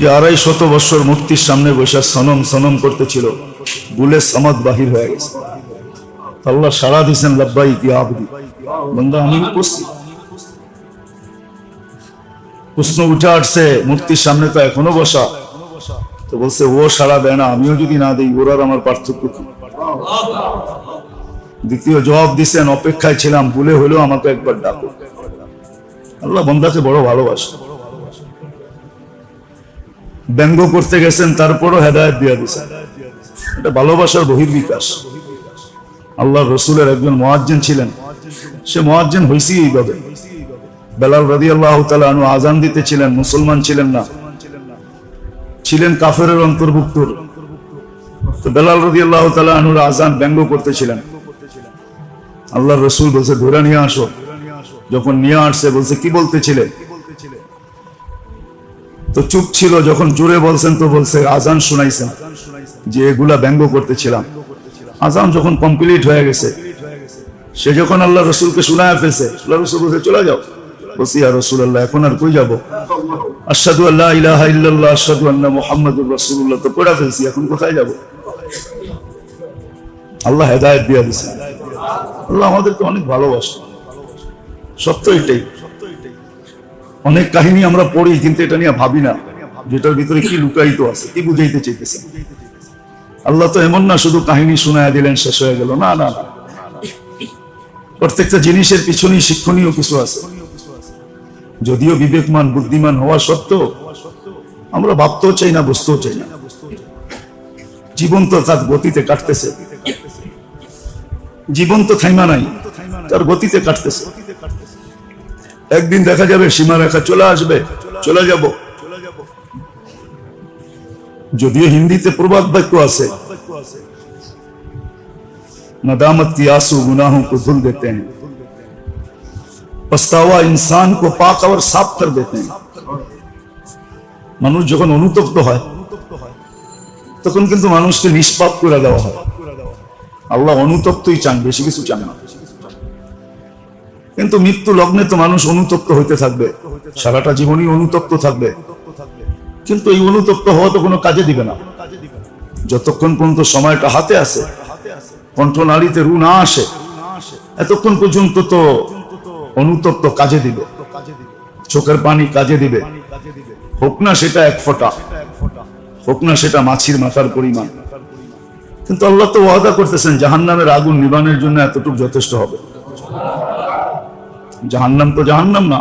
যে আড়াই শত বছর মূর্তির সামনে বসে সনম সনম করতেছিল, বুলে সমাদ বাহির হয়ে গেছে। আল্লাহ সারা দিছেন লব্বাই কি আবদি। বন্ধা, আমি উপস্থিত প্রশ্ন উঠে আসছে মূর্তির সামনে তো এখনও বসা। তো বলছে, ও সারা দেয় না, আমিও যদি না দিই, ওর আমার পার্থক্য কি? দ্বিতীয় জবাব দিছেন অপেক্ষায় ছিলাম ভুলে হলেও আমাকে একবার ডাকো। আল্লাহ বন্দাকে বড় ভালোবাসে। ব্যঙ্গ করতে গেছেন, তারপরও হেদায়ত দিয়ে দিছেন এটা ভালোবাসার বহির্বিকাশ। আল্লাহ রসুলের একজন মোয়াজ্জেন ছিলেন। সে মোয়াজ্জেন হয়েছি এইভাবে। বেলাল রাদি আল্লাহ আনু আজান দিতে ছিলেন, মুসলমান ছিলেন না। ছিলেন কাফের অন্তর্ভুক্ত। বেলাল রদি আল্লাহ আনুর আজান ব্যঙ্গ করতেছিলেন আল্লাহ রসুল বলছে, ধরে নিয়ে আসো। যখন নিয়ে আসছে, বলছে, কি বলতেছিলে তো চুপ ছিল, যখন জোরে বলছেন তো বলছে, আজান শুনাইছেন, যে এগুলা ব্যঙ্গ করতেছিলাম। আজান যখন কমপ্লিট হয়ে গেছে, সে যখন আল্লাহ রসুলকে শুনায় ফেলছে, আল্লাহ রসুল বলছে, চলে যাও। যাব? আল্লাহ তো আল্লাহ আমাদেরকে অনেক ভালোবাসে। সত্য এটাই। অনেক কাহিনী আমরা পড়ি, কিন্তু এটা নিয়ে ভাবি না। যেটার ভিতরে কি লুকায়িত আছে, কি বুঝাইতে চাইতেছে। আল্লাহ তো এমন না শুধু কাহিনী শোনায় দিলেন, শেষ হয়ে গেল। না না প্রত্যেকটা জিনিসের পিছনেই শিক্ষণীয় কিছু আছে। যদিও বিবেকমান, বুদ্ধিমান হওয়া সত্ত্বেও, আমরা ভাবতেও চাই না, বুঝতেও চাই না। জীবন তো তার গতিতে কাটতেছে। জীবন তো থাইমা নাই, তার গতিতে কাটতেছে। একদিন দেখা যাবে সীমা রেখা চলে আসবে চলে যাব যদিও হিন্দিতে প্রবাদ বাক্য আছে नदामत की आंसू गुनाहों को धुल देते हैं पछतावा इंसान को पाक और साफ कर देते हैं মানুষ যখন অনুতপ্ত হয় তখন কিন্তু মানুষকে নিষ্পাপ করে দেওয়া হয় আল্লাহ অনুতপ্তই চান বেশি কিছু চান না কিন্তু মৃত্যু লগ্নে তো মানুষ অনুতপ্ত হইতে থাকবে। সারাটা জীবনই অনুতপ্ত থাকবে। কিন্তু এই অনুতপ্ত হওয়া তো কোনো কাজে দিবে না। যতক্ষণ পর্যন্ত সময়টা হাতে আছে কণ্ঠনালীতে রু না আসে, এতক্ষণ পর্যন্ত তো অনুতপ্ত কাজে দিবে। চোখের পানি কাজে দিবে। হোক না সেটা এক ফোঁটা, হোক না সেটা মাছির মাথার পরিমাণ। কিন্তু আল্লাহ তো ওয়াদা করতেছেন, জাহান্নামের আগুন নিবানের জন্য এতটুকু যথেষ্ট হবে। জাহান্নাম তো জাহান্নাম না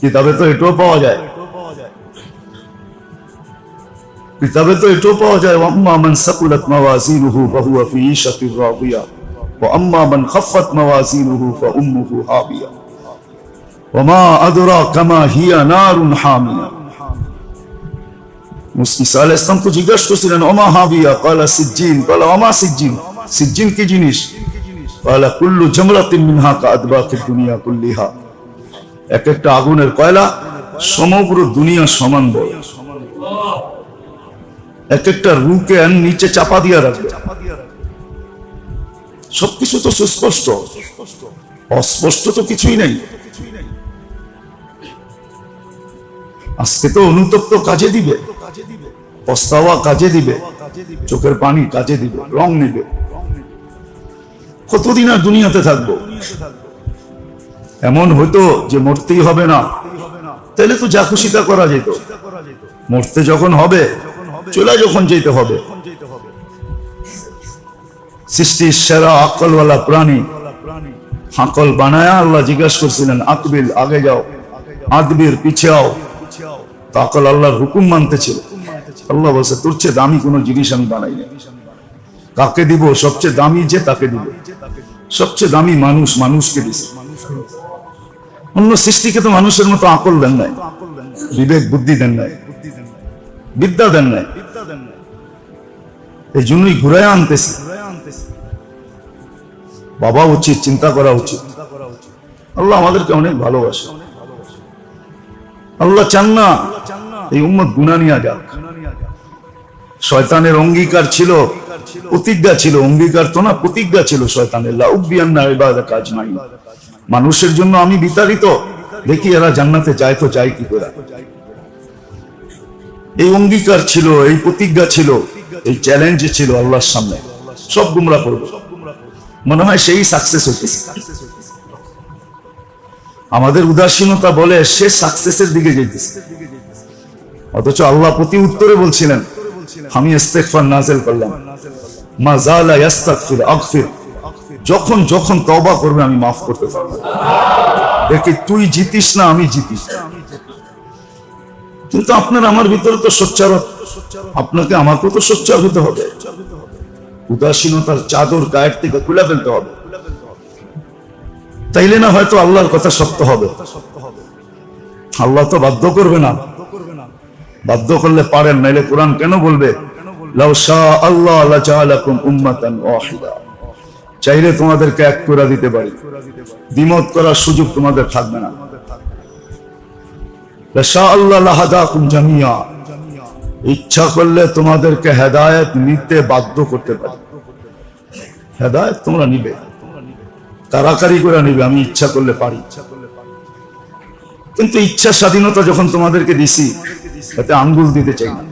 কিতাবে তো এটাও পাওয়া যায় কিতাবে তো এটাও পাওয়া যায় আম্মা মান সাকুলাত মাওয়াজিনুহু ফাহুয়া ফি ঈশাতির রাদিয়া ওয়া আম্মা মান খাফফাত মাওয়াজিনুহু ফাউম্মুহু হাবিয়া ওয়া মা আদরাকা মা হিয়া নারুন হামিয়া ঈসা আলাইহিস সালাম তো জিজ্ঞাসা করছিলেন ওমা হাবিয়া ক্বালা সিজ্জিন ক্বালা ওমা সিজ্জিন সিজ্জিন কি জিনিস ক্বালা কুল্লু দুনিয়া কুল্লিহা। এক একটা আগুনের কয়লা সমগ্র দুনিয়া সমান বড় এক একটা রুকে নিচে চাপা দিয়া রাখবে। সবকিছু তো সুস্পষ্ট। অস্পষ্ট তো কিছুই নেই। আজকে তো অনুতপ্ত কাজে দিবে। পস্তাওয়া কাজে দিবে। চোখের পানি কাজে দিবে। রং নেবে। কতদিন আর দুনিয়াতে থাকব? এমন হইতো যে মরতেই হবে না। তাহলে তো যা খুশি তা করা যেত। মরতে যখন হবে, চলে যখন যেতে হবে। সৃষ্টির সেরা আকলওয়ালা প্রাণী আকল বানায় আল্লাহ জিজ্ঞাসা করছিলেন আকবিল আগে যাও। আদবির পিছে আও। আকল আল্লাহর হুকুম মানতে ছিল আল্লাহ বলছে, তোর চেয়ে দামি কোনো জিনিস আমি বানাই না কাকে দিব? সবচেয়ে দামি যে তাকে দিব। সবচেয়ে দামি মানুষ মানুষকে দিছে। অন্য সৃষ্টিকে তো মানুষের মতো আকল দেন নাই। বিবেক, বুদ্ধি দেন নাই। বিদ্যা দেন নাই। এই জন্যই ঘুরায় আনতেছে। বাবা উচিত, চিন্তা করা উচিত। আল্লাহ আমাদেরকে অনেক ভালোবাসে। আল্লাহ চান না এই উম্মত গুণা নিয়ে যাক। শয়তানের অঙ্গীকার ছিল প্রতিজ্ঞা ছিল অঙ্গীকার তো না প্রতিজ্ঞা ছিল শয়তানের কাজ নাই মানুষের জন্য আমি বিতাড়িত, দেখি এরা জান্নাতে যায় তো যায় কি করে। এই অঙ্গীকার ছিল, এই প্রতিজ্ঞা ছিল, এই চ্যালেঞ্জ ছিল আল্লাহর সামনে। সব গুমরা করবে। মনে হয় সেই সাকসেস হইতেছে। আমাদের উদাসীনতা বলে সে সাকসেসের দিকে যেতেছে অথচ আল্লাহ প্রতি উত্তরে বলছিলেন, আমি ইস্তেগফার নাজেল করলাম। যখন যখন তওবা করবে, আমি মাফ করতে পারব। দেখি, তুই জিতিস না আমি জিতিস। কিন্তু আপনার আমার ভিতরে তো সোচ্চার আপনাকে আমাকেও তো সোচ্চার হতে হবে। উদাসীনতার চাদর গায়ের থেকে খুলে ফেলতে হবে। তাইলে না হয়তো আল্লাহর কথা সত্য হবে। আল্লাহ তো বাধ্য করবে না। বাধ্য করলে পারেন, নাইলে কোরআন কেন বলবে? চাইলে তোমাদেরকে এক করে দিতে পারি। দ্বিমত করার সুযোগ তোমাদের থাকবে না। ইচ্ছা করলে তোমাদেরকে হেদায়েত নিতে বাধ্য করতে পারি। হেদায়েত তোমরা নিবে। কারাকারি করে নিবে, আমি ইচ্ছা করলে পারি। কিন্তু ইচ্ছা স্বাধীনতা যখন তোমাদেরকে দিছি তাতে আঙ্গুল দিতে চাই না।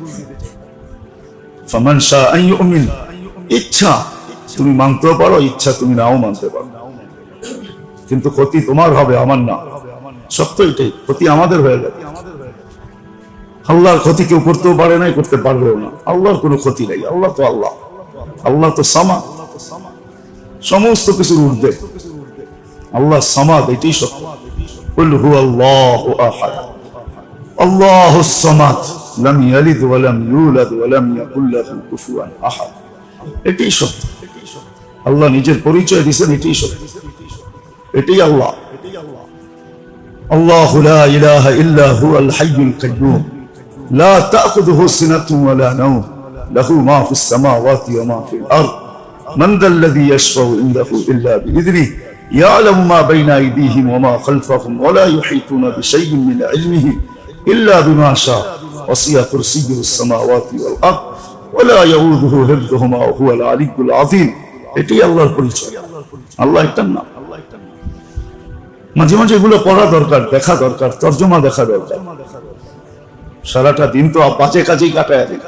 ফমান শাহ ইচ্ছা, তুমি মানতেও পারো, ইচ্ছা তুমি নাও মানতে পারো। কিন্তু ক্ষতি তোমার হবে, আমার না। সত্য এটাই, ক্ষতি আমাদের হয়ে যাবে। আল্লাহর ক্ষতি কেউ করতেও পারে নাই, করতে পারবেও না। আল্লাহর কোনো ক্ষতি নাই, আল্লাহ তো আল্লাহ। আল্লাহ তো সামা সমস্ত কিছুর ঊর্ধ্বে। আল্লাহ সামাদ, এটাই সত্য। হু আল্লাহ আহাদ। আল্লাহ সামাদ। لم يلد ولم يولد ولم يكن له كفوا احد এটাই সত্য আল্লাহ নিজের পরিচয় দিয়েছেন এটাই সত্য এটাই আল্লাহ الله لا اله الا هو الحي القيوم لا تاخذه سنه ولا نوم له ما في السماوات وما في الارض من ذا الذي يشفع عنده الا باذنه يعلم ما بين ايديهم وما خلفهم ولا يحيطون بشيء من علمه الا بما شاء وسع كرسيه السماوات والارض ولا يؤوده حفظهما وهو العلي العظيم এটাই আল্লাহর পরিচয় আল্লাহ একটার নাম মাঝে মাঝে এগুলো পড়া দরকার দেখা দরকার তর্জমা দেখা দরকার সারাটা দিন তো বাজে কাজেই কাটায় দিই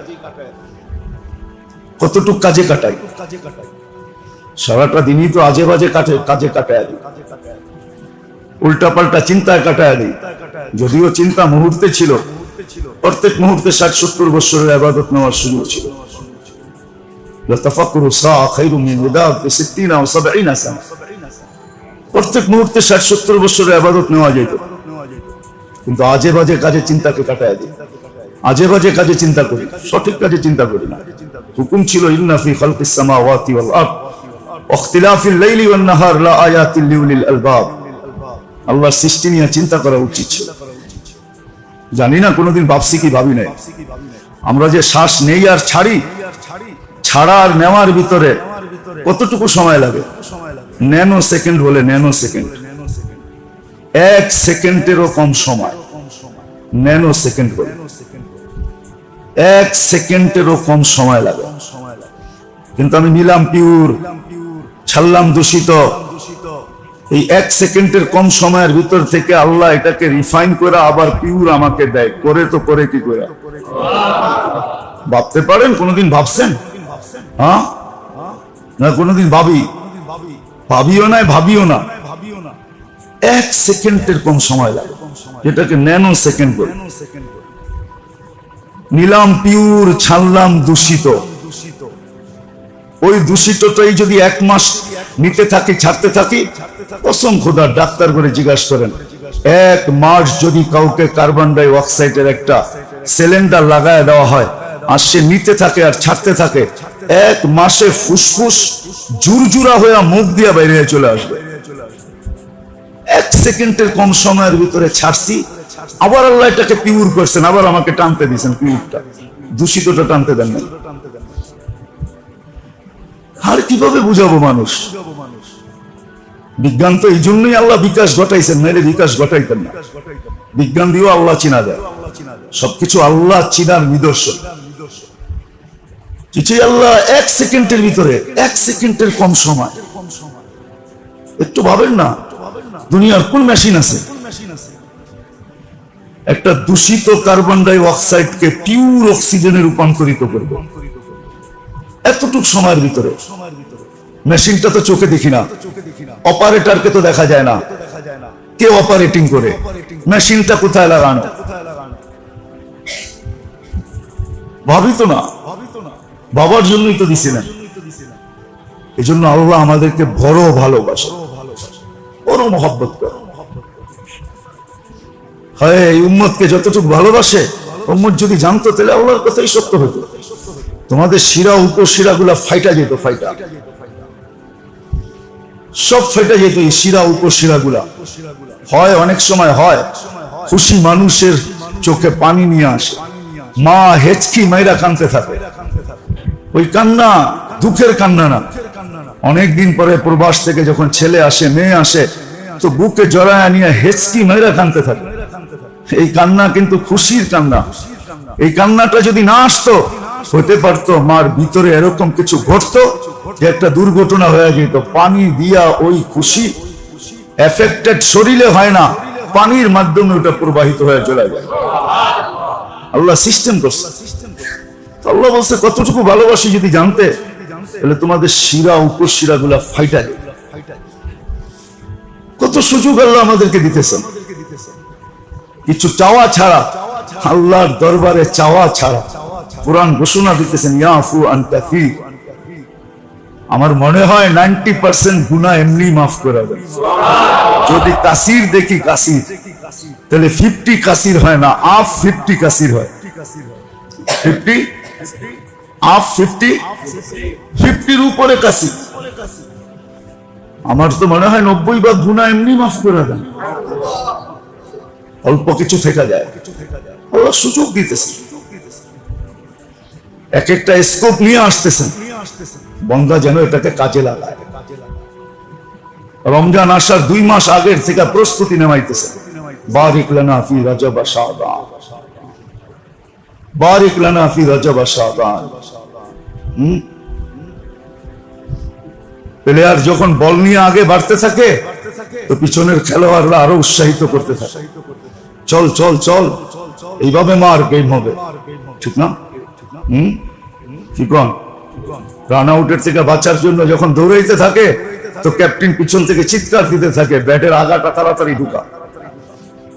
কতটুক কাজে কাটাই সারাটা দিনই তো আজে বাজে কাটে কাজে কাটায় দিই উল্টা পাল্টা চিন্তায় কাটায় দিই যদিও চিন্তা মুহূর্তে ছিল প্রত্যেক মুহূর্তে ষাট সত্তর বছরের আবাদত নেওয়ার সুযোগ ছিল। প্রত্যেক মুহূর্তে ষাট সত্তর বছরের আবাদত নেওয়া যেত। কিন্তু আজে বাজে কাজে চিন্তাকে কাটায় দিই। আজে বাজে কাজে চিন্তা করি, সঠিক কাজে চিন্তা করি না। হুকুম ছিল ইন্নাফি খালকিসামা ওয়াতি ওয়াল লাইলি ওয়ান নাহার লা আয়াতিল লিউলিল আলবাব। আল্লাহর সৃষ্টি নিয়ে চিন্তা করা উচিত ছিল। জানি না, কোনোদিন ভাবছি কি, ভাবি নাই। আমরা যে শ্বাস নেই আর ছাড়ি, ছাড়া আর নেওয়ার ভিতরে কতটুকু সময় লাগে? ন্যানো সেকেন্ড বলে ন্যানো সেকেন্ড। এক সেকেন্ডেরও কম সময়। ন্যানো সেকেন্ড বলে এক সেকেন্ডেরও কম সময় লাগে। কিন্তু আমি নিলাম পিউর ছাড়লাম দূষিত। এই এক সেকেন্ডের কম সময়ের ভিতর থেকে আল্লাহ এটাকে রিফাইন করে আবার পিউর আমাকে দেয়। করে তো, করে কি করে? ভাবতে পারেন? কোনোদিন ভাবছেন? হ্যাঁ? না, কোনোদিন ভাবি? ভাবিও না ভাবিও না। এক সেকেন্ডের কম সময় লাগে। এটাকে ন্যানো সেকেন্ড বলে। নিলাম পিউর, ছাড়লাম দূষিত। ওই দূষিতটাই যদি এক মাস নিতে থাকি, ছাড়তে থাকি, কসম খোদা ডাক্তার করে জিজ্ঞাসা করেন, এক মাস যদি কাউকে কার্বন ডাই অক্সাইডের একটা সিলিন্ডার লাগায় দেওয়া হয়, আর সে নিতে থাকে আর ছাড়তে থাকে, এক মাসে ফুসফুস জুরজুরা হয়ে মুখ দিয়ে বাইরে চলে আসবে। এক সেকেন্ডের কম সময়ের ভিতরে ছাড়ছি, আবার আল্লাহ এটাকে পিউর করছেন, আবার আমাকে টানতে দিয়েছেন পিউরটা দূষিতটা টানতে দেন নাই আর কীভাবে বুঝাবো মানুষ? বিজ্ঞান তো এই জন্যই আল্লাহ বিকাশ ঘটাইছেন, নাইলে বিকাশ ঘটাইতেন না। বিজ্ঞান দিয়েও আল্লাহ চিনা যায় সবকিছু আল্লাহ চিনার নিদর্শন। কিছুই আল্লাহ এক সেকেন্ডের ভিতরে, এক সেকেন্ডের কম সময়। একটু ভাবেন না, দুনিয়ার কোন মেশিন আছে? একটা দূষিত কার্বন ডাই অক্সাইডকে পিওর অক্সিজেনে রূপান্তরিত করবে। এতটুক সময়ের ভিতরে। মেশিনটা তো চোখে দেখি না। অপারেটরকে তো দেখা যায় না। কে অপারেটিং করে? মেশিনটা কোথায় লাগানো? ভাবি তো না। বাবার জন্যই তো দিছিলেন। এই জন্য আল্লাহ আমাদেরকে বড় ভালোবাসে। বড় মহব্বত করে। হয়, এই উম্মতকে যতটুকু ভালোবাসে, উম্মত যদি জানতো, তাহলে আল্লাহর কথাই সত্য হতো। তোমাদের শিরা উপশিরা গুলা ফাইটা যেত, ফাইটা। সব ফাইটা যেত এই শিরা উপশিরা গুলা হয়, অনেক সময় হয়, খুশি মানুষের চোখে পানি নিয়ে আসে। মা হেচকি মাইরা কানতে থাকে। ওই কান্না দুঃখের কান্না না। অনেকদিন পরে প্রবাস থেকে যখন ছেলে আসে, মেয়ে আসে, তো বুকে জড়ায় নিয়ে হেচকি মাইরা কানতে থাকে। এই কান্না কিন্তু খুশির কান্না। এই কান্নাটা যদি না আসতো হতে পারতো, মার ভিতরে এরকম কিছু ঘটতো যে একটা দুর্ঘটনা হয়ে যেত পানি দিয়া ওই খুশি এফেক্টেড শরীরে হয় না, পানির মাধ্যমে ওটা প্রবাহিত হয়ে চলে যায়। আল্লাহ সিস্টেম করছে। আল্লাহ বলছে, কতটুকু ভালোবাসি যদি জানতে, তাহলে তোমাদের শিরা উপশিরা গুলা ফাইটা কত সুযোগ আল্লাহ আমাদেরকে দিতেছেন। কিছু চাওয়া ছাড়া, আল্লাহর দরবারে চাওয়া ছাড়া। কোরআন ঘোষণা দিতেছেন ইয়াফু আন আমার মনে হয় নাইনটি পার্সেন্ট গুণা এমনি মাফ করে দেন। যদি কাসির দেখি, কাসির। তাহলে ফিফটি কাসির হয় না, আফ ফিফটি কাসির হয়। ফিফটি? আফ ফিফটি? ফিফটির উপরে কাসির। আমার তো মনে হয় নব্বই বা গুণা এমনি মাফ করে দেন। অল্প কিছু থেকে যায়। আল্লাহ সুযোগ দিতেছে। এক একটা স্কোপ নিয়ে আসতেছেন। বন্ধা যেন এটাকে কাজে লাগায়। রমজান আসার দুই মাস আগের থেকে প্রস্তুতি নেমাইতেছে। বারিক লানা ফি বারিক লানা ফি প্লেয়ার যখন বল নিয়ে আগে বাড়তে থাকে, তো পিছনের খেলোয়াড়রা আরও উৎসাহিত করতে থাকে। চল চল চল। এইভাবে মার গেম হবে। ঠিক না? হুম? রান আউটের থেকে বাঁচার জন্য যখন দৌড়াইতে থাকে, তো ক্যাপ্টেন পিছন থেকে চিৎকার দিতে থাকে, ব্যাটের আগাটা তাড়াতাড়ি ঢুকা।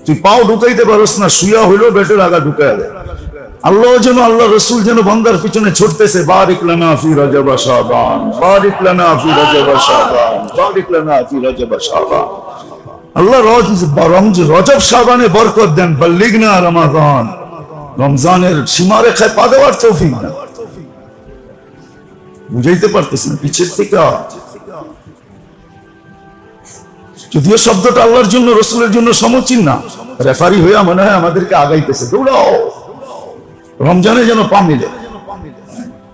তুই পাও ঢুকাইতে পারস না শুয়া হইলেও ব্যাটের আগা দেয় আল্লাহ যেন, আল্লাহ রসুল যেন বন্দার পিছনে ছুটতেছে, বারিক লানা বারিক লানা বারিক লানা আল্লাহ রজ রজব শাবানে বরকত দেন বল্লিগনা রমাদান রমজানের সীমারেখায় পা দেওয়ার তৌফিক না বুঝাইতে পারতেছি না, পিছের থেকে যদিও শব্দটা আল্লাহর জন্য, রসুলের জন্য সমচিন না, রেফারি হয়ে মনে হয় আমাদেরকে আগাইতেছে। দৌড়াও। রমজানে যেন পা মিলে।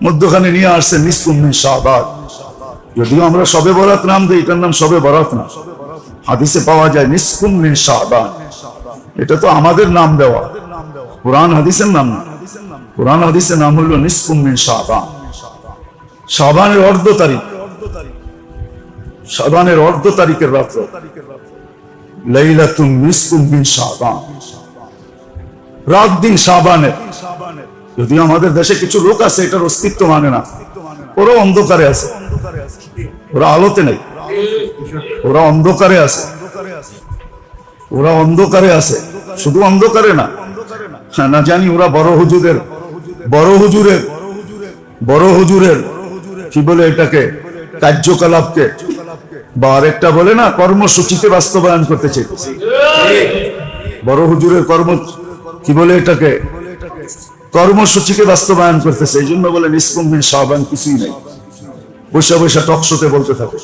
মধ্যখানে নিয়ে আসছে নিষ্কুম্মিন শাহবাদ যদিও আমরা সবে বরাত নাম দিই, এটার নাম সবে বরাত না। হাদিসে পাওয়া যায় নিষ্কুম্মিন শাহবাদ এটা তো আমাদের নাম দেওয়া। কোরআন হাদিসের নাম না। কোরআন হাদিসের নাম হলো নিষ্কুম্মিন শাহবান শাবানের অর্ধ তারিখ। শাবানের অর্ধ তারিখের রাত্র। নিসকুম মিন শাবান। রাত দিন যদিও আমাদের দেশে কিছু লোক আছে, এটার অস্তিত্ব মানে না। ওরা অন্ধকারে আছে। ওরা আলোতে নেই। ওরা অন্ধকারে আছে। ওরা অন্ধকারে আছে। শুধু অন্ধকারে না। হ্যাঁ না জানি ওরা বড় হুজুরের। বড় হুজুরের। বড় হুজুরের। কি বলে এটাকে? কার্যকলাপকে। বা আরেকটা বলে না, কর্মসূচিতে বাস্তবায়ন করতে চাইতেছে বড় হুজুরের কর্ম, কি বলে এটাকে? কর্মসূচিকে বাস্তবায়ন করতেছে, এই জন্য বলে নিষ্কুম্বিন সাহবান কিছুই নেই। বৈশা বৈশা টকশোতে বলতে থাকে।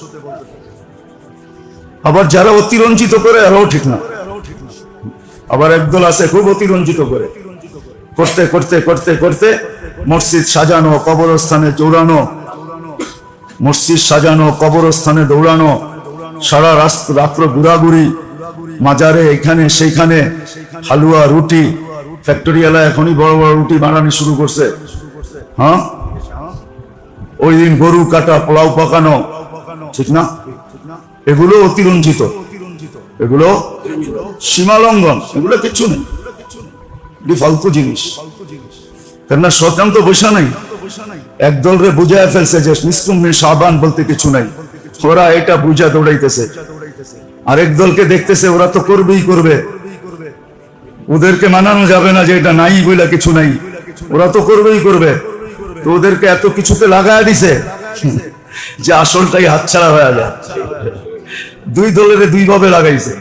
আবার যারা অতিরঞ্জিত করে, এরাও ঠিক না। আবার একদল আছে খুব অতিরঞ্জিত করে। করতে করতে করতে করতে মসজিদ সাজানো, কবরস্থানে দৌড়ানো মসজিদ সাজানো, কবরস্থানে দৌড়ানো, সারা রাত্র ঘুরাঘুরি, মাজারে এখানে, সেইখানে, হালুয়া, রুটি ফ্যাক্টরিয়ালা এখনই বড় বড় রুটি বানানো শুরু করছে। হ্যাঁ? ওই দিন গরু কাটা, পোলাও পাকানো, ঠিক না? এগুলো অতিরঞ্জিত। এগুলো সীমালঙ্ঘন, এগুলো কিচ্ছু নেই। ফালতু জিনিস। কেননা শয়তান তো বসা নাই। একদল রে বুঝায় ফেলছে যে নিষ্কুম সাবান বলতে কিছু নাই। ওরা এটা বুঝা দৌড়াইতেছে। আরেক দলকে দেখতেছে, ওরা তো করবেই করবে। ওদেরকে মানানো যাবে না যে এটা নাই বইলা কিছু নাই। ওরা তো করবেই করবে। তো ওদেরকে এত কিছুতে লাগায় দিছে, যে আসলটাই হাতছাড়া হয়ে যায়। দুই দলের দুই ভাবে লাগাইছে।